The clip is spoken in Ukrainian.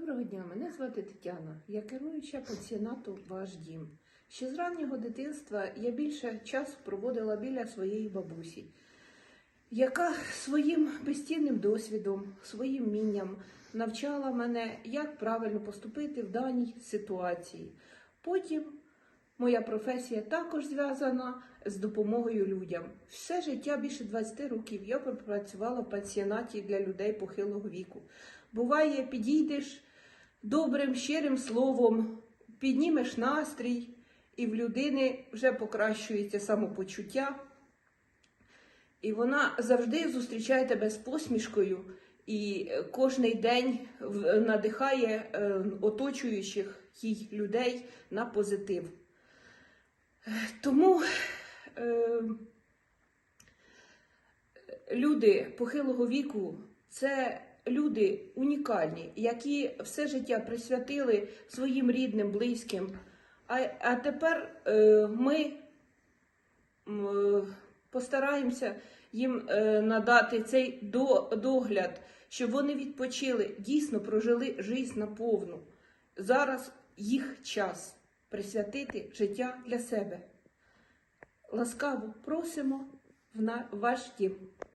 Доброго дня, мене звати Тетяна. Я керуюча пансіонату Ваш дім. Ще з раннього дитинства я більше часу проводила біля своєї бабусі, яка своїм безцінним досвідом, своїм вмінням навчала мене, як правильно поступити в даній ситуації. Потім моя професія також зв'язана з допомогою людям. Все життя більше 20 років я пропрацювала в пансіонаті для людей похилого віку. Буває, підійдеш добрим, щирим словом, піднімеш настрій, і в людини вже покращується самопочуття. І вона завжди зустрічає тебе з посмішкою і е, кожний день надихає е, оточуючих їй людей на позитив. Е, Тому е, люди похилого віку це люди унікальні, які все життя присвятили своїм рідним, близьким. А, а тепер е, ми е, постараємося їм е, надати цей до, догляд, щоб вони відпочили, дійсно прожили життя наповну. Зараз їх час присвятити життя для себе. Ласкаво просимо в на- в ваш дім.